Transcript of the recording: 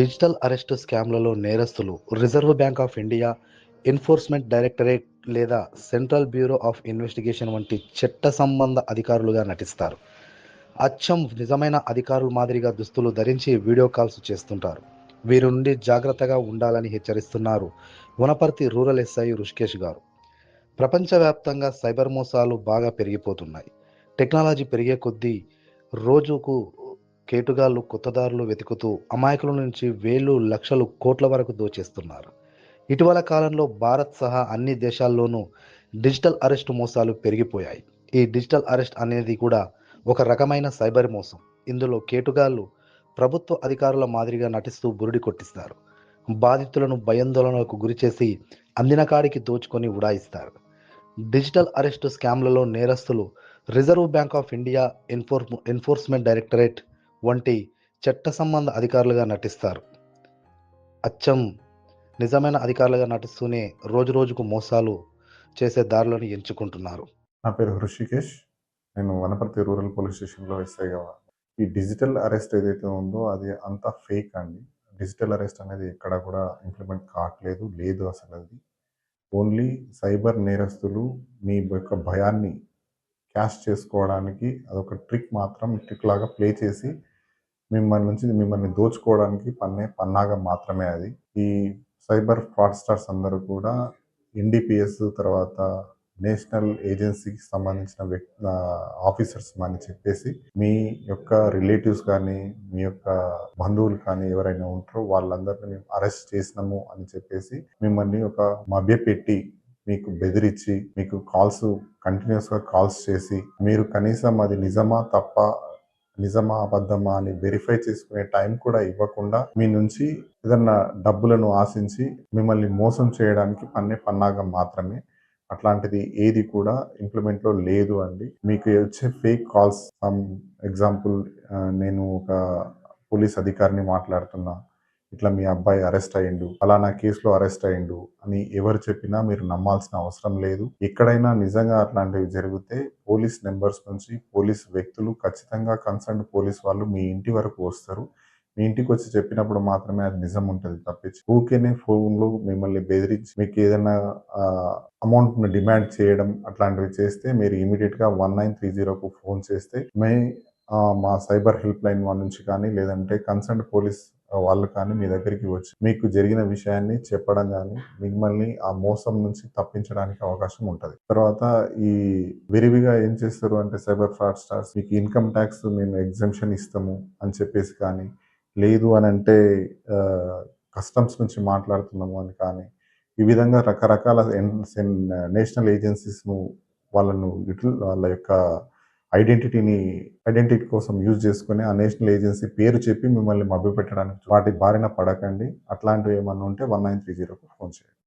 Digital arrest స్కామ్లలో నేరస్తులు Reserve Bank of India Enforcement Directorate లేదా సెంట్రల్ బ్యూరో ఆఫ్ ఇన్వెస్టిగేషన్ వంటి చట్ట సంబంధ అధికారులుగా నటిస్తారు. అచ్చం నిజమైన అధికారుల మాదిరిగా దుస్తులు ధరించి వీడియో కాల్స్ చేస్తుంటారు. వీరి నుండి జాగ్రత్తగా ఉండాలని హెచ్చరిస్తున్నారు వనపర్తి రూరల్ ఎస్ఐ రుషికేష్ గారు. ప్రపంచవ్యాప్తంగా సైబర్ మోసాలు బాగా పెరిగిపోతున్నాయి. టెక్నాలజీ పెరిగే కొద్దీ రోజుకు కేటుగాళ్ళు కొత్తదారులు వెతుకుతూ అమాయకుల నుంచి వేలు లక్షలు కోట్ల వరకు దోచేస్తున్నారు. ఇటీవల కాలంలో భారత్ సహా అన్ని దేశాల్లోనూ డిజిటల్ అరెస్ట్ మోసాలు పెరిగిపోయాయి. ఈ డిజిటల్ అరెస్ట్ అనేది కూడా ఒక రకమైన సైబర్ మోసం. ఇందులో కేటుగాళ్ళు ప్రభుత్వ అధికారుల మాదిరిగా నటిస్తూ బురుడి కొట్టిస్తారు. బాధితులను భయాందోళనలకు గురిచేసి అందిన కాడికి దోచుకొని ఉడాయిస్తారు. డిజిటల్ అరెస్ట్ స్కామ్లలో నేరస్తులు రిజర్వ్ బ్యాంక్ ఆఫ్ ఇండియా ఎన్ఫోర్ ఎన్ఫోర్స్మెంట్ డైరెక్టరేట్ వంటి చట్ట సంబంధ అధికారులుగా నటిస్తారు. అచ్చం నిజమైన అధికారులుగా నటిస్తూనే రోజు రోజుకు మోసాలు చేసే దారులను ఎంచుకుంటున్నారు. నా పేరు హృషికేష్. నేను వనపర్తి రూరల్ పోలీస్ స్టేషన్లో ఎస్ఐగా ఈ డిజిటల్ అరెస్ట్ ఏదైతే ఉందో అది అంతా ఫేక్ అండి. డిజిటల్ అరెస్ట్ అనేది ఎక్కడ కూడా ఇంప్లిమెంట్ కావట్లేదు లేదు అసలు అది. ఓన్లీ సైబర్ నేరస్తులు మీ యొక్క భయాన్ని క్యాష్ చేసుకోవడానికి అదొక ట్రిక్ మాత్రం ట్రిక్ లాగా ప్లే చేసి మిమ్మల్ని నుంచి మిమ్మల్ని దోచుకోవడానికి పన్నే పన్నాగా మాత్రమే అది. ఈ సైబర్ ఫ్రాడ్స్టర్స్ అందరూ కూడా ఎన్డిపిఎస్ తర్వాత నేషనల్ ఏజెన్సీకి సంబంధించిన వ్యక్తి ఆఫీసర్స్ అని చెప్పేసి మీ యొక్క రిలేటివ్స్ కానీ మీ యొక్క బంధువులు కానీ ఎవరైనా ఉంటారో వాళ్ళందరినీ మేము అరెస్ట్ చేసినాము అని చెప్పేసి మిమ్మల్ని ఒక మభ్యపెట్టి మీకు బెదిరించి మీకు కాల్స్ కంటిన్యూస్గా కాల్స్ చేసి మీరు కనీసం అది నిజమా తప్ప నిజమా అబద్ధమా అని వెరిఫై చేసుకునే టైం కూడా ఇవ్వకుండా మీ నుంచి ఏదన్నా డబ్బులను ఆశించి మిమ్మల్ని మోసం చేయడానికి పన్నే పన్నాగం మాత్రమే. అట్లాంటిది ఏది కూడా ఇంప్లిమెంట్లో లేదు అండి. మీకు వచ్చే ఫేక్ కాల్స్ సమ్ ఎగ్జాంపుల్ నేను ఒక పోలీస్ అధికారిని మాట్లాడుతున్నా. ఇట్లా మీ అబ్బాయి అరెస్ట్ అయ్యిండు అలానా కేసులో అరెస్ట్ అయ్యిండు అని ఎవరు చెప్పినా మీరు నమ్మాల్సిన అవసరం లేదు. ఎక్కడైనా నిజంగా అట్లాంటివి జరిగితే పోలీస్ నెంబర్స్ నుంచి పోలీస్ వ్యక్తులు ఖచ్చితంగా కన్సర్న్ పోలీస్ వాళ్ళు మీ ఇంటి వరకు వస్తారు. మీ ఇంటికి వచ్చి చెప్పినప్పుడు మాత్రమే అది నిజం ఉంటుంది తప్పించి. ఊకేనే ఫోన్లో మిమ్మల్ని బెదిరించి మీకు ఏదైనా అమౌంట్ను డిమాండ్ చేయడం అట్లాంటివి చేస్తే మీరు ఇమీడియట్గా వన్ నైన్ త్రీ జీరోకు ఫోన్ చేస్తే మే మా సైబర్ హెల్ప్ లైన్ వాళ్ళ నుంచి కానీ లేదంటే కన్సర్న్ పోలీస్ వాళ్ళు కానీ మీ దగ్గరికి వచ్చి మీకు జరిగిన విషయాన్ని చెప్పడం కానీ మిమ్మల్ని ఆ మోసం నుంచి తప్పించడానికి అవకాశం ఉంటుంది. తర్వాత ఈ విరివిగా ఏం చేస్తారు అంటే సైబర్ ఫ్రాడ్ స్టార్స్ మీకు ఇన్కమ్ ట్యాక్స్ మేము ఎగ్జామ్షన్ ఇస్తాము అని చెప్పేసి కానీ లేదు అని అంటే కస్టమ్స్ నుంచి మాట్లాడుతున్నాము అని కానీ ఈ విధంగా రకరకాల నేషనల్ ఏజెన్సీస్ను వాళ్ళను వాళ్ళ యొక్క ఐడెంటిటీని ఐడెంటిటీ కోసం యూజ్ చేసుకుని ఆ నేషనల్ ఏజెన్సీ పేరు చెప్పి మిమ్మల్ని మభ్యపెట్టడానికి వాటి బారిన పడకండి. అట్లాంటివి ఏమన్నా ఉంటే వన్ నైన్ త్రీ జీరోకు ఫోన్ చేయండి.